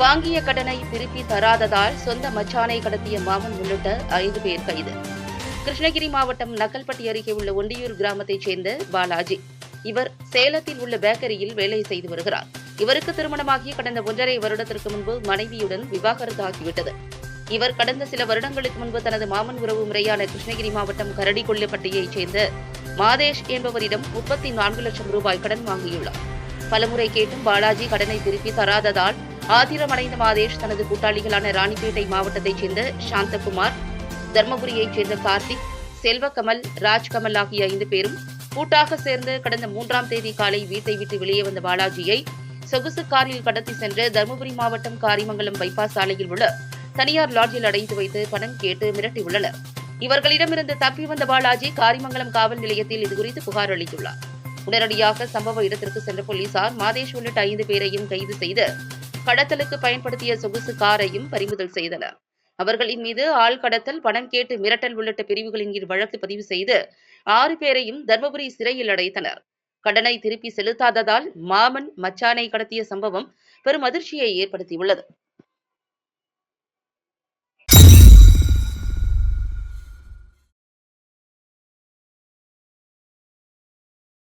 வாங்கிய கடனை திருப்பி தராததால் சொந்த மச்சானை கடத்திய மாமன் உள்ளிட்ட ஐந்து பேர் கைது. கிருஷ்ணகிரி மாவட்டம் நக்கல்பட்டி அருகே உள்ள ஒண்டியூர் கிராமத்தைச் சேர்ந்த பாலாஜி. இவர் சேலத்தில் உள்ள பேக்கரியில் வேலை செய்து வருகிறார். இவருக்கு திருமணமாகி கடந்த ஒன்றரை வருடத்திற்கு முன்பு மனைவியுடன் விவாகரத்து ஆகிவிட்டது இவர் கடந்த சில வருடங்களுக்கு முன்பு தனது மாமன் உறவு முறையான கிருஷ்ணகிரி மாவட்டம் கரடிகொள்ளுப்பட்டியைச் சேர்ந்த மாதேஷ் என்பவரிடம் முப்பத்தி நான்கு லட்சம் ரூபாய் கடன் வாங்கியுள்ளார். பலமுறை கேட்டும் பாலாஜி கடனை திருப்பி தராததால் ஆத்திரமடைந்த மாதேஷ் தனது கூட்டாளிகளான ராணிப்பேட்டை மாவட்டத்தைச் சேர்ந்த சாந்தகுமார் தர்மபுரியைச் சேர்ந்த கார்த்திக் செல்வகமல் ராஜ்கமல் ஆகிய ஐந்து பேரும் கூட்டாக சேர்ந்து கடந்த மூன்றாம் தேதி காலை வீட்டை விட்டு வெளியே வந்த பாலாஜியை சொகுசு காரில் கடத்தி சென்று தருமபுரி மாவட்டம் காரிமங்கலம் பைபாஸ் சாலையில் உள்ள தனியார் லாட்ஜில் அடைத்து வைத்து பணம் கேட்டு மிரட்டியுள்ளனர். இவர்களிடமிருந்து தப்பி வந்த பாலாஜி காரிமங்கலம் காவல் நிலையத்தில் இதுகுறித்து புகார் அளித்துள்ளார். உடனடியாக சம்பவ இடத்திற்கு சென்ற போலீசார் மாதேஷ் உள்ளிட்ட ஐந்து பேரையும் கைது செய்து கடத்தலுக்கு பயன்படுத்திய சொகுசு காரையும் பறிமுதல் செய்தனர் அவர்களின் மீது ஆள் கடத்தல் பணம் கேட்டு மிரட்டல் உள்ளிட்ட பிரிவுகளின் கீழ் வழக்கு பதிவு செய்து ஆறு பேரையும் தர்மபுரி சிறையில் அடைத்தனர். கடனை திருப்பி செலுத்தாததால் மாமன் மச்சானை கடத்திய சம்பவம் பெரும் அதிர்ச்சியை ஏற்படுத்தியுள்ளது.